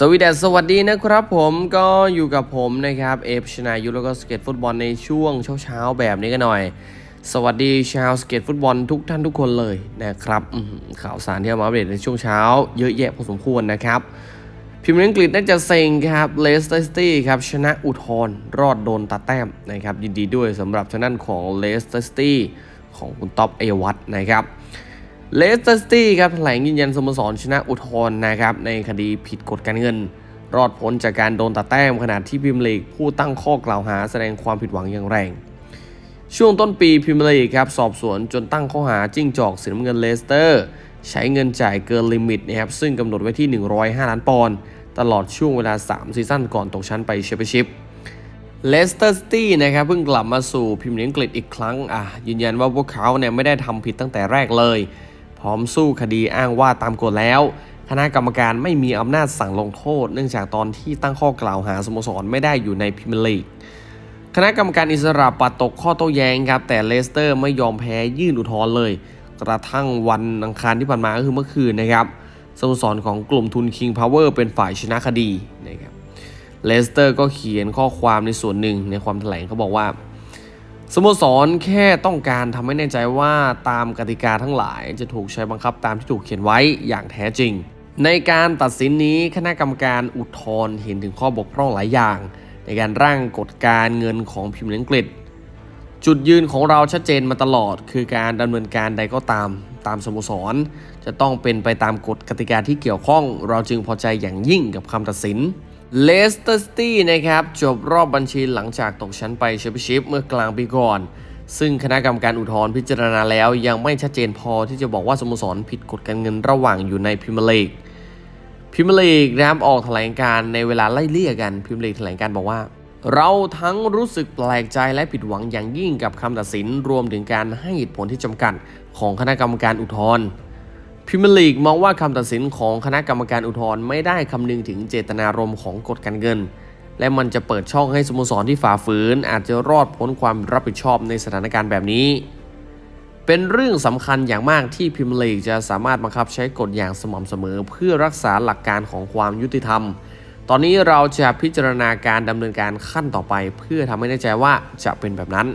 สวีเดัสวัสดีนะครับผมก็อยู่กับผมนะครับ เอฟชนายุแล้วก็สเก็ตฟุตบอลในช่วงเช้าๆแบบนี้กันหน่อย สวัสดีชาวสเก็ตฟุตบอลทุกท่านทุกคนเลยนะครับข่าวสารที่เอามาอัปเดตในช่วงเช้า เยอะแยะพอสมควรนะครับ พิมพ์อังกฤษน่าจะเซ็งครับเลสเตอร์ซิตี้ครับชนะอุทธรรอดโดนตัดแต้มนะครับยินดีด้วยสำหรับทางด้านของเลสเตอร์ซิตี้ของคุณท็อปเอวัตนะครับเลสเตอร์ซิตี้ครับแถลงยืนยันสโมสรชนะอุทธรนะครับในคดีผิดกฎการเงิน รอดพ้นจากการโดนตัดแต้มขณะที่พิมยร์ลีกผู้ตั้งข้อกล่าวหาแสดงความผิดหวังอย่างแรง ช่วงต้นปีพิมยร์ลีกครับสอบสวนจนตั้งข้อหาจิ้งจอกสีน้ำเงินเลสเตอร์ ใช้เงินจ่ายเกินลิมิตนะครับซึ่งกำหนดไว้ที่ 105 ล้านปอนด์ตลอดช่วงเวลา 3 ซีซั่นก่อนตกชั้นไปแชมเปี้ยนชิพเลสเตอร์ซิตี้นะครับเพิ่งกลับมาสู่พรีเมียร์ลีกอังกฤษอีกครั้งอะยืนยันว่าพวกเขาเนี่ยไม่ได้ทำผิดตั้งแต่แรกเลย พร้อมสู้คดีอ้างว่าตามกฎแล้ว คณะกรรมการไม่มีอำนาจสั่งลงโทษ เนื่องจากตอนที่ตั้งข้อกล่าวหาสโมสรไม่ได้อยู่ในพรีเมียร์ลีกคณะกรรมการอิสระปัดตกข้อโต้แย้งครับแต่เลสเตอร์ไม่ยอมแพ้ยื่นอุทธรณ์เลย กระทั่งวันอังคารที่ผ่านมาก็คือเมื่อคืนนะครับสโมสรของกลุ่มทุน King Power เป็นฝ่ายชนะคดีนะครับเลสเตอร์ก็เขียนข้อความในส่วนหนึ่งในความแถลงเขาบอกว่าสโมสรแค่ต้องการทำให้แน่ใจว่าตามกติกาทั้งหลายจะถูกใช้บังคับตามที่ถูกเขียนไว้อย่างแท้จริง ในการตัดสินนี้คณะกรรมการอุทธรณ์เห็นถึงข้อบกพร่องหลายอย่าง ในการร่างกฎการเงินของพิมพ์อังกฤษ จุดยืนของเราชัดเจนมาตลอด คือการดำเนินการใดก็ตามตามสโมสร จะต้องเป็นไปตามกฎกติกาที่เกี่ยวข้อง เราจึงพอใจอย่างยิ่งกับคำตัดสินเลสเตอร์ซิตี้นะครับ จบรอบบัญชีหลังจากตกชั้นไปแชมเปี้ยนชิพเมื่อกลางปีก่อน ซึ่งคณะกรรมการอุทธรณ์พิจารณาแล้ว ยังไม่ชัดเจนพอที่จะบอกว่าสโมสรผิดกฎการเงินระหว่างอยู่ในพรีเมียร์ลีกพิมยร์ลีกนะครับออกแถลงการในเวลาไล่เลี่ยกันพิมยร์ลีกแถลงการบอกว่า เราทั้งรู้สึกแปลกใจและผิดหวังอย่างยิ่งกับคำตัดสินรวมถึงการให้เหตุผลที่จำกัดของคณะกรรมการอุทธรณ์พิมลีกมองว่าคำตัดสินของคณะกรรมการอุทธรณ์ไม่ได้คำนึงถึงเจตนารมณ์ของกฎการเงิน และมันจะเปิดช่องให้สโมสรที่ฝ่าฝืน อาจจะรอดพ้นความรับผิดชอบในสถานการณ์แบบนี้ เป็นเรื่องสำคัญอย่างมากที่พิมลีกจะสามารถบังคับใช้กฎอย่างสม่ำเสมอ เพื่อรักษาหลักการของความยุติธรรม ตอนนี้เราจะพิจารณาการดำเนินการขั้นต่อไป เพื่อทำให้แน่ใจว่าจะเป็นแบบนั้น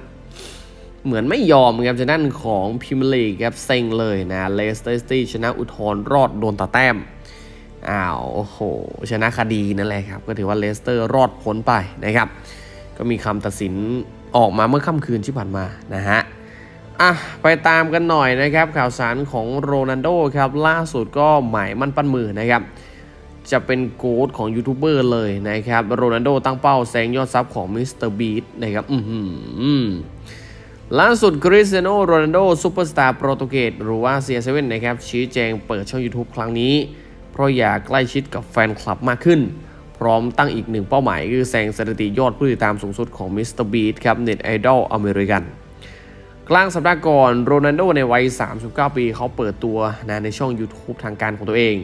เหมือนไม่ยอมครับจะนั่นของพิมลีกครับเซ็งเลยนะเลสเตอร์ซิตี้ชนะอุทธรรอดโดนตาแต้มอ้าวโอ้โหชนะคดีนั่นแหละครับ ก็ถือว่าเลสเตอร์รอดพ้นไปนะครับ ก็มีคำตัดสินออกมาเมื่อค่ำคืนที่ผ่านมานะฮะอะไปตามกันหน่อยนะครับ ข่าวสารของโรนัลโดครับ ล่าสุดก็หมายมั่นปั้นมือนะครับ จะเป็นโกดของยูทูบเบอร์เลยนะครับโรนัลโดตั้งเป้าแซงยอดซับของมิสเตอร์บีทนะครับอือหือล่าสุดคริสเตียโนโรนัลโดซูเปอร์สตาร์โปรตุเกสหรือว่า CR7 นะครับชี้แจงเปิดช่อง YouTube ครั้งนี้ เพราะอยากใกล้ชิดกับแฟนคลับมากขึ้น พร้อมตั้งอีกหนึ่งเป้าหมาย คือแซงสถิติยอดผู้ติดตามสูงสุดของมิสเตอร์บีทครับเน็ตไอดอลอเมริกันกลางสัปดาห์ก่อนโรนัลโดในวัย 39 ปีเขาเปิดตัวนะในช่อง YouTube ทางการของตัวเอง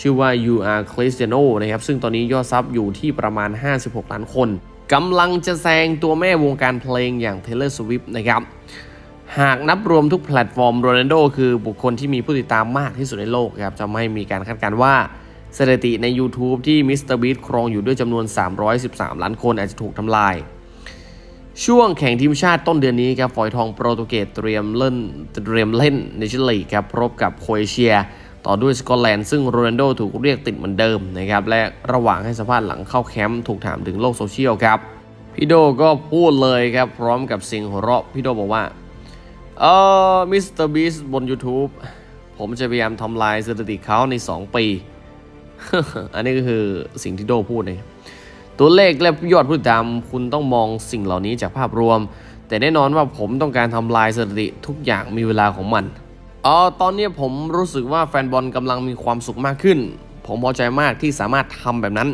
ชื่อว่า You Are Cristiano นะครับซึ่งตอนนี้ยอดซับอยู่ที่ประมาณ 56 ล้านคนกำลังจะแซงตัวแม่วงการเพลงอย่าง Taylor Swift นะครับหากนับรวมทุกแพลตฟอร์มโรนัลโดคือบุคคลที่มีผู้ติดตามมากที่สุดในโลกครับจะไม่มีการคาดการณ์ว่าสถิติใน YouTube ที่มิสเตอร์บีครองอยู่ด้วยจำนวน 313 ล้านคนอาจจะถูกทำลาย ช่วงแข่งทีมชาติต้นเดือนนี้ครับฝอยทองโปรตุเกสเตรียมเล่นเตรียมเล่นในชิลีครับพบกับโครเอเชีย ต่อด้วยสกอตแลนด์ซึ่งโรนัลโดถูกเรียกติดเหมือนเดิมนะครับและระหว่างให้สัมภาษณ์หลังเข้าแคมป์ถูกถามถึงโลกโซเชียลครับพี่โดก็พูดเลยครับพร้อมกับเสียงหัวเราะพี่โดบอกว่าเออมิสเตอร์บีสบน YouTube ผมจะพยายามทำลายสถิติเขาใน 2 ปี อันนี้ก็คือสิ่งที่โดพูดนะครับตัวเลขและยอดผู้ติดตามคุณต้องมองสิ่งเหล่านี้จากภาพรวม แต่แน่นอนว่าผมต้องการทำลายสถิติทุกอย่างมีเวลาของมัน อ๋อตอนนี้ผมรู้สึกว่าแฟนบอลกำลังมีความสุขมากขึ้น ผมพอใจมากที่สามารถทำแบบนั้น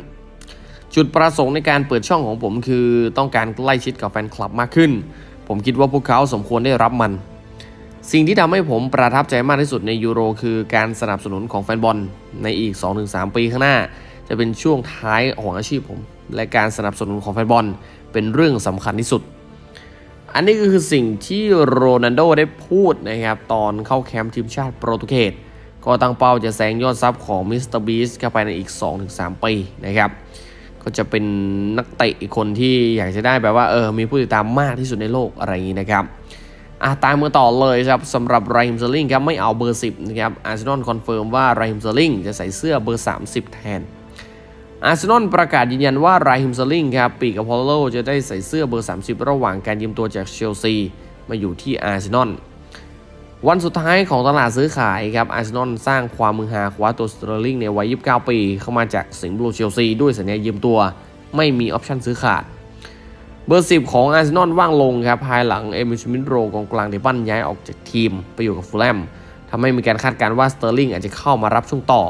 จุดประสงค์ในการเปิดช่องของผมคือต้องการใกล้ชิดกับแฟนคลับมากขึ้น ผมคิดว่าพวกเขาสมควรได้รับมัน สิ่งที่ทำให้ผมประทับใจมากที่สุดในยูโร คือการสนับสนุนของแฟนบอลในอีก 2-3 ปีข้างหน้า จะเป็นช่วงท้ายของอาชีพผม และการสนับสนุนของแฟนบอลเป็นเรื่องสำคัญที่สุด อันนี้ก็คือสิ่งที่โรนัลโดได้พูดนะครับตอนเข้าแคมป์ทีมชาติโปรตุเกสก็ตั้งเป้าจะแซงยอดซับของมิสเตอร์บีสเข้าไปในอีก 2-3 ปีนะครับก็จะเป็นนักเตะอีกคนที่อยากจะได้แบบว่าเออมีผู้ติดตามมากที่สุดในโลกอะไรอย่างนี้นะครับอะตามมือต่อเลยครับสำหรับไรฮิมเซอร์ลิงครับไม่เอาเบอร์ 10นะครับอาร์เซนอลคอนเฟิร์มว่าไรฮิมเซอร์ลิงจะใส่เสื้อเบอร์ 30 แทน อาร์เซนอลประกาศยืนยันว่าไรฮิมซอร์ลิงครับปีกอพอลโลจะได้ใส่เสื้อเบอร์ 30 ระหว่างการยืมตัวจากเชลซีมาอยู่ที่อาร์เซนอลวันสุดท้ายของตลาดซื้อขายครับอาร์เซนอลสร้างความมือหาคว้าตัวสเตอร์ลิงในวัย 29 ปี เข้ามาจากสิงห์บลูเชลซีด้วยสัญญายืมตัว ไม่มีออปชั่นซื้อขาด เบอร์ 10 ของอาร์เซนอลว่างลงครับภายหลังเอมิชมินโรกองกลางเดบันย้ายออกจากทีมไปอยู่กับฟูลแลมทำให้มีการคาดการณ์ว่าสเตอร์ลิงอาจจะเข้ามารับช่วงต่อ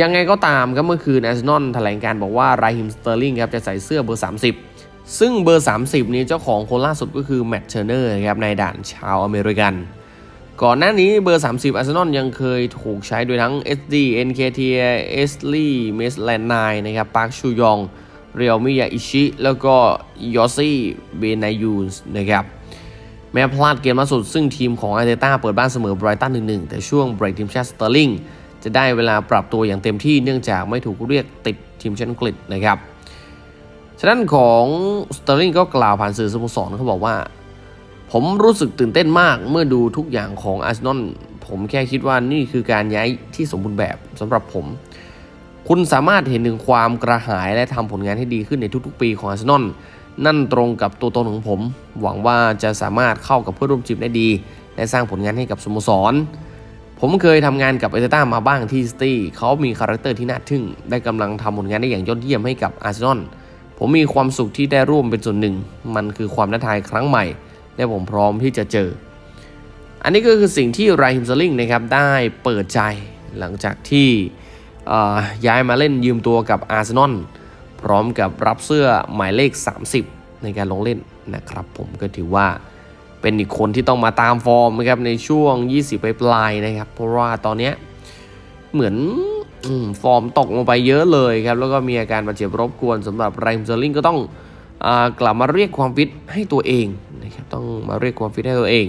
ยังไงก็ตามครับเมื่อคืนแอาร์เซนอลแถลงการบอกว่าไรฮิมสเตอร์ลิงครับจะใส่เสื้อเบอร์ 30 ซึ่งเบอร์ 30 นี้เจ้าของคนล่าสุดก็คือแมตเทอร์เนอร์ครับในด่านชาวอเมริกัน ก่อนหน้านี้เบอร์ 30อาร์เซนอลยังเคยถูกใช้โดยทั้ง SD NKT e s l e y m e s l a n d 9นะครับปาร์คชูยอง เรียวมิยาอิชิแล้วก็ยอซี่เบนายูนส์นะครับแม้พลาดเกมล่าสุดซึ่งทีมของอาร์เตต้าเปิดบ้านเสมอไบรตัน1-1แต่ช่วงเบรกทีมชาติสเตอร์ลิง จะได้เวลาปรับตัวอย่างเต็มที่เนื่องจากไม่ถูกเรียกติดทีมชาติอังกฤษนะครับฉะนั้นของสเตอร์ลิงก็กล่าวผ่านสื่อสโมสรเขาบอกว่า ผมรู้สึกตื่นเต้นมากเมื่อดูทุกอย่างของอาร์เซนอลผมแค่คิดว่านี่คือการย้ายที่สมบูรณ์แบบสำหรับผม คุณสามารถเห็นถึงความกระหายและทำผลงานให้ดีขึ้นในทุกๆ ปีของอาร์เซนอลนั่นตรงกับตัวตนของผม หวังว่าจะสามารถเข้ากับเพื่อนร่วมทีมได้ดี และสร้างผลงานให้กับสโมสร ผมเคยทำงานกับเอเตต้ามาบ้างที่ซิตี้เขามีคาแรคเตอร์ที่น่าทึ่ง ได้กำลังทำผลงานได้อย่างยอดเยี่ยมให้กับอาร์เซนอลผมมีความสุขที่ได้ร่วมเป็นส่วนหนึ่ง มันคือความท้าทายครั้งใหม่ และผมพร้อมที่จะเจอ อันนี้ก็คือสิ่งที่ไรฮิมสลิงนะครับได้เปิดใจหลังจากที่ย้ายมาเล่นยืมตัวกับอาร์เซนอลพร้อมกับรับเสื้อหมายเลข 30 ในการลงเล่นนะครับ ผมก็ถือว่า เป็นอีกคนที่ต้องมาตามฟอร์มนะครับในช่วง 20 ปลายๆนะครับ เพราะว่าตอนนี้เหมือนอฟอร์มตกลงไปเยอะเลยครับ แล้วก็มีอาการบาดเจ็บรบกวนสำหรับไรฮิมสลิงก็ต้องอกลับมาเรียกความฟิตให้ตัวเองนะครับต้องมาเรียกความฟิตให้ตัวเอง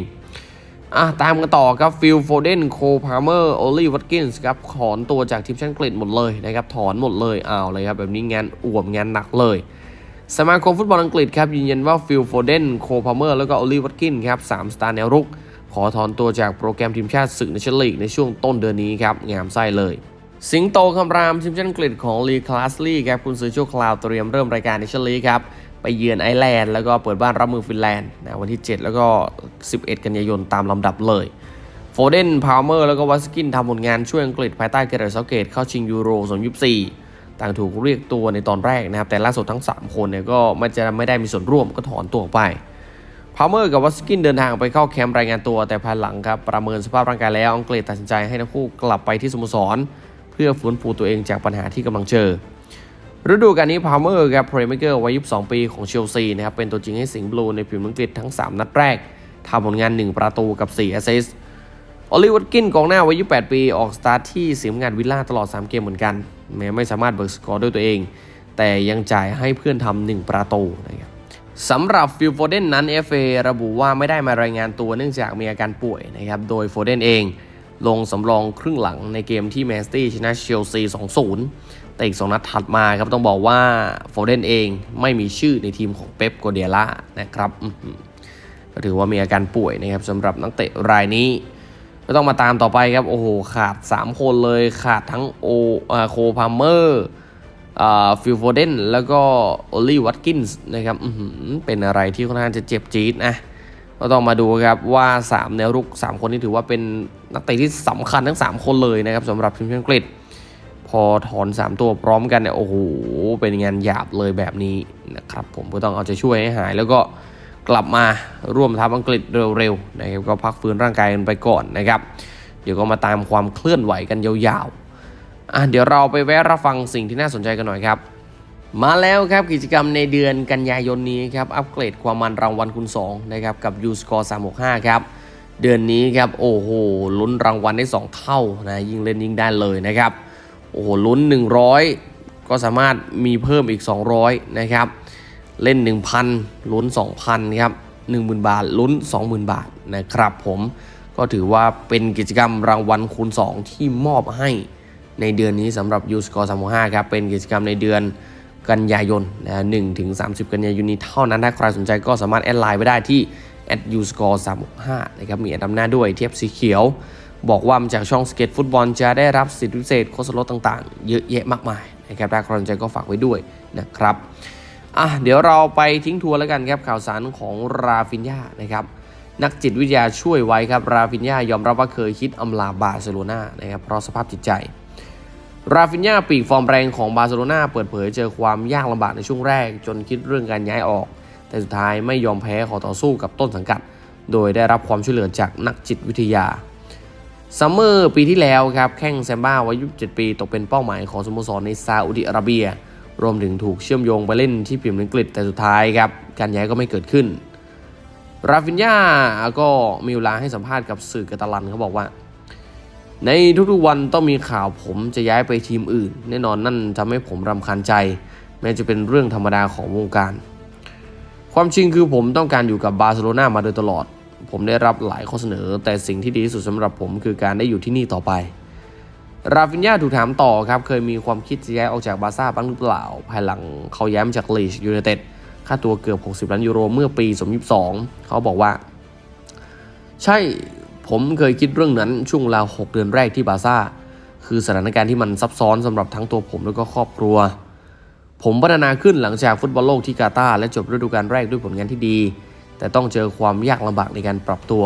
อะตามกันต่อครับฟิลโฟเดนโคพาร์เมอร์โอลีวัตกินส์ครับถอนตัวจากทีมชาติอังกฤษหมดเลยนะครับ ถอนหมดเลยอ้าวเลยครับ แบบนี้งานอ่วมงานหนักเลย สมาคมฟุตบอลอังกฤษครับยืนยันว่าฟิลโฟเดนโคพาเมอร์แล้วก็โอลีวัตกินครับสามสตาร์แนวรุก ขอถอนตัวจากโปรแกรมทีมชาติศึกในชั่นลีกในช่วงต้นเดือนนี้ครับ งามไส้เลย สิงโตคำรามทีมชาติอังกฤษของลีคลาสลีครับคุณซื้อชั่วคราวเตรียมเริ่มรายการในชั่นลีกครับไปเยือนไอร์แลนด์แล้วก็เปิดบ้านรับมือฟินแลนด์นะวันที่ 7 แล้วก็ 11 กันยายนตามลำดับเลยโฟเดนพาวเมอร์แล้วก็วัสกินทำผลงานช่วยอังกฤษภายใต้เกเรตเซาเกตเข้าชิงยูโร2024 ต่างถูกเรียกตัวในตอนแรกนะครับ แต่ล่าสุดทั้ง 3 คนเนี่ยก็ไม่จะไม่ได้มีส่วนร่วมก็ถอนตัวออกไปพาวเมอร์กับวัสกินเดินทางไปเข้าแคมป์รายงานตัวแต่ภายหลังครับ ประเมินสภาพร่างกายแล้วอังกฤษตัดสินใจให้ทั้งคู่กลับไปที่สโมสร เพื่อฟื้นฟูตัวเองจากปัญหาที่กำลังเจอ ฤดูกาลนี้พาวเมอร์ครับเพลย์เมเกอร์วัย 22 ปีของเชลซีนะครับเป็นตัวจริงให้สิงห์บลูในพรีเมียร์ลีกอังกฤษทั้ง 3 นัดแรกทำผลงาน 1 ประตูกับ 4 แอสซิสต์ออลิวัตกินกองหน้าวัย 28 ปี ออกสตาร์ทที่เสียงานวิลล่าตลอด 3 เกมเหมือนกัน แม้ไม่สามารถเบิกสกอร์ด้วยตัวเอง แต่ยังจ่ายให้เพื่อนทำหนึ่1ประตูนะครับสำหรับฟิลโฟเดนนั้น FA ระบุว่าไม่ได้มารายงานตัวเนื่องจากมีอาการป่วยนะครับโดยโฟเดนเองลงสำรองครึ่งหลังในเกมที่แมนซิตี้ชนะเชลซี 2-0 แต่อีก 2 นัดถัดมาครับต้องบอกว่าโฟเดนเองไม่มีชื่อในทีมของเป๊ปโกเดียล่านะครับก็ถือว่ามีอาการป่วยนะครับสำหรับนักเตะรายนี้ ก็ต้องมาตามต่อไปครับ โอ้โห ขาด 3 คนเลยขาดทั้งโอโคพาเมอร์ฟิลโฟเดนแล้วก็โอลี่วัตกินส์นะครับเป็นอะไรที่ค่อนข้างจะเจ็บจี๊ดนะก็ต้องมาดูครับว่า 3 แนวรุก 3 คนนี้ถือว่าเป็นนักเตะที่สำคัญทั้ง 3 คนเลยนะครับสำหรับทีมชาติอังกฤษ พอถอน 3 ตัวพร้อมกันเนี่ยโอ้โหเป็นงานหยาบเลยแบบนี้นะครับผมก็ต้องเอาใจช่วยให้หายแล้วก็ กลับมาร่วมทัพอังกฤษเร็วๆนะครับก็พักฟื้นร่างกายกันไปก่อนนะครับ เดี๋ยวก็มาตามความเคลื่อนไหวกันยาวๆอะเดี๋ยวเราไปแวะรับฟังสิ่งที่น่าสนใจกันหน่อยครับ มาแล้วครับกิจกรรมในเดือนกันยายนนี้ครับอัปเกรดความมันรางวัลคูณ2นะครับกับ u s c o r e 365 ครับเดือนนี้ครับโอ้โหลุ้นรางวัลได้ 2 เท่านะยิ่งเล่นยิ่งได้เลยนะครับโอ้โหลุ้น 100 ก็สามารถมีเพิ่มอีก 200 นะครับ เล่น 1,000 ลุ้น 2,000ครับ10,000 บาท ลุ้น 20,000 บาทนะครับผมก็ถือว่าเป็นกิจกรรมรางวัลคูณ 2 ที่มอบให้ในเดือนนี้สำหรับ u s c o r e 365ครับเป็นกิจกรรมในเดือนกันยายนนะ1ถึง30กันยายนนี้เท่านั้นถ้าใครสนใจก็สามารถแอดไลน์ไปได้ที่ u s c o r e 365นะครับมีแอดนำหน้าด้วยเทียบสีเขียว บอกว่ามาจากช่องสเก็ตฟุตบอลจะได้รับสิทธิพิเศษโค้ดส่วนลดต่างๆ เยอะแยะมากมายนะครับถ้าใครสนใจก็ฝากไว้ด้วยนะครับ อะเดี๋ยวเราไปทิ้งทัวร์แล้วกันครับข่าวสารของราฟินยานะครับนักจิตวิทยาช่วยไว้ครับราฟินยายอมรับว่าเคยคิดอำลาบาร์เซโลนานะครับเพราะสภาพจิตใจ ราฟินยาปีกฟอร์มแรงของบาร์เซโลนาเปิดเผยเจอความยากลำบากในช่วงแรก จนคิดเรื่องการย้ายออก แต่สุดท้ายไม่ยอมแพ้ขอต่อสู้กับต้นสังกัด โดยได้รับความช่วยเหลือจากนักจิตวิทยาซัมเมอร์ปีที่แล้วครับแข้งแซมบ้าวัย27ปี ตกเป็นเป้าหมายของสโมสรในซาอุดิอาระเบีย รวมถึงถูกเชื่อมโยงไปเล่นที่พรีเมียร์ลีกอังกฤษแต่สุดท้ายครับ การย้ายก็ไม่เกิดขึ้น ราฟินยาก็มีเวลาให้สัมภาษณ์กับสื่อกาตาลันเขาบอกว่า ในทุกๆวันต้องมีข่าวผมจะย้ายไปทีมอื่น แน่นอนนั่นทำให้ผมรำคาญใจ แม้จะเป็นเรื่องธรรมดาของวงการ ความจริงคือผมต้องการอยู่กับบาร์เซโลนามาโดยตลอด ผมได้รับหลายข้อเสนอ แต่สิ่งที่ดีที่สุดสำหรับผมคือการได้อยู่ที่นี่ต่อไป ราฟินยาถูกถามต่อครับ เคยมีความคิดจะย้ายออกจากบาร์ซ่าบ้างหรือเปล่า ภายหลังเขาย้ายมาจากลีชยูไนเต็ดค่าตัวเกือบ 60 ล้านยูโรเมื่อปี 2022 เขาบอกว่า ใช่ผมเคยคิดเรื่องนั้นช่วงเวลา 6 เดือนแรกที่บาร์ซ่า คือสถานการณ์ที่มันซับซ้อนสำหรับทั้งตัวผมแล้วก็ครอบครัว ผมพัฒนาขึ้นหลังจากฟุตบอลโลกที่กาตาร์และจบฤดูกาลแรกด้วยผลงานที่ดี แต่ต้องเจอความยากลำบากในการปรับตัว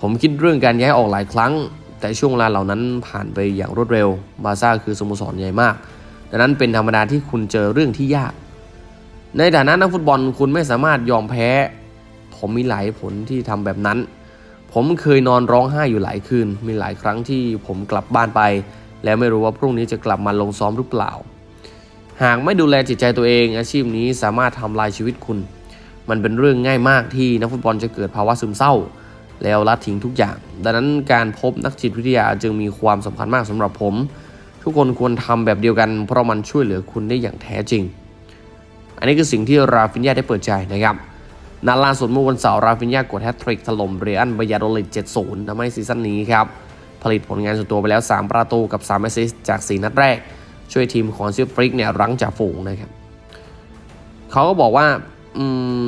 ผมคิดเรื่องการย้ายออกหลายครั้ง แต่ช่วงเวลาเหล่านั้นผ่านไปอย่างรวดเร็ว บาซ่าคือสโมสรใหญ่มาก ดังนั้นเป็นธรรมดาที่คุณเจอเรื่องที่ยาก ในฐานะนักฟุตบอลคุณไม่สามารถยอมแพ้ ผมมีหลายผลที่ทำแบบนั้น ผมเคยนอนร้องไห้อยู่หลายคืน มีหลายครั้งที่ผมกลับบ้านไป แล้วไม่รู้ว่าพรุ่งนี้จะกลับมาลงซ้อมหรือเปล่า หากไม่ดูแลจิตใจตัวเอง อาชีพนี้สามารถทำลายชีวิตคุณ มันเป็นเรื่องง่ายมากที่นักฟุตบอลจะเกิดภาวะซึมเศร้า แล้วละทิ้งทุกอย่าง ดังนั้นการพบนักจิตวิทยาจึงมีความสำคัญมากสำหรับผม ทุกคนควรทำแบบเดียวกัน เพราะมันช่วยเหลือคุณได้อย่างแท้จริง อันนี้คือสิ่งที่ราฟินยาได้เปิดใจนะครับนัดล่าสุดเมื่อวันเสาร์ราฟินยากดแฮตทริกถล่มเรอันบายาโดลิด7-0ทำให้ซีซั่นนี้ครับ ผลิตผลงานส่วนตัวไปแล้ว 3 ประตูกับ 3 แอสซิสต์จาก 4 นัดแรก ช่วยทีมของซิฟริกเนี่ยรั้งจ่าฝูงนะครับเขาก็บอกว่าอืม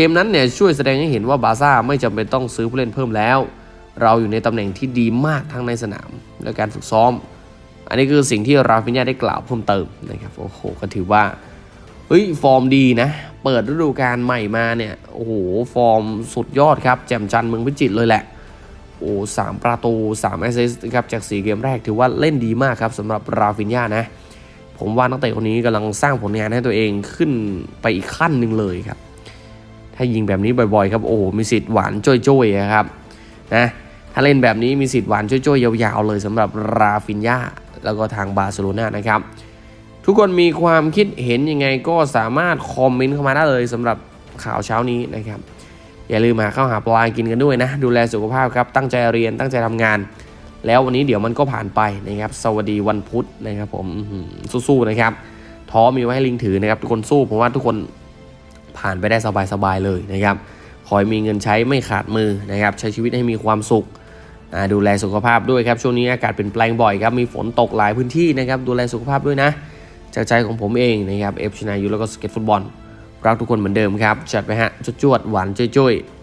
เกมนั้นเนี่ยช่วยแสดงให้เห็นว่าบาซ่าไม่จำเป็นต้องซื้อผู้เล่นเพิ่มแล้ว เราอยู่ในตำแหน่งที่ดีมากทั้งในสนามและการฝึกซ้อม อันนี้คือสิ่งที่ราฟินยาได้กล่าวเพิ่มเติมนะครับโอ้โหก็ถือว่าเฮ้ยฟอร์มดีนะ เปิดฤดูกาลใหม่มาเนี่ยโอ้โหฟอร์มสุดยอดครับแจ่มจันทร์เมืองพิจิตรเลยแหละโอ้สามประตู3แอสซิสต์ครับจาก 4 เกมแรกถือว่าเล่นดีมากครับสำหรับราฟินยานะ ผมว่านักเตะคนนี้กำลังสร้างผลงานให้ตัวเองขึ้นไปอีกขั้นหนึ่งเลยครับ ถ้ายิงแบบนี้บ่อยๆครับโอ้โหมีสิทธิ์หวานจ้อยๆอะครับนะถ้าเล่นแบบนี้มีสิทธิ์หวานจ้อยๆยาวๆเลยสำหรับราฟินยาแล้วก็ทางบาร์เซโลนานะครับทุกคนมีความคิดเห็นยังไงก็สามารถคอมเมนต์เข้ามาได้เลยสำหรับข่าวเช้านี้นะครับ อย่าลืมหาข้าวหาปลากินกันด้วยนะ ดูแลสุขภาพครับตั้งใจเรียนตั้งใจทำงาน แล้ววันนี้เดี๋ยวมันก็ผ่านไปนะครับ สวัสดีวันพุธนะครับผมสู้ๆนะครับท้อมีไว้ให้ลิงถือนะครับ ทุกคนสู้ผมว่าทุกคน ผ่านไปได้สบายๆเลยนะครับขอให้มีเงินใช้ไม่ขาดมือนะครับ ใช้ชีวิตให้มีความสุข ดูแลสุขภาพด้วยครับ ช่วงนี้อากาศเปลี่ยนแปลงบ่อยครับ มีฝนตกหลายพื้นที่นะครับ ดูแลสุขภาพด้วยนะจากใจของผมเองนะครับ เอฟชนายุแล้วก็สเก็ตฟุตบอล รักทุกคนเหมือนเดิมครับ จัดไปฮะ จวดๆ หวานจ้ยๆ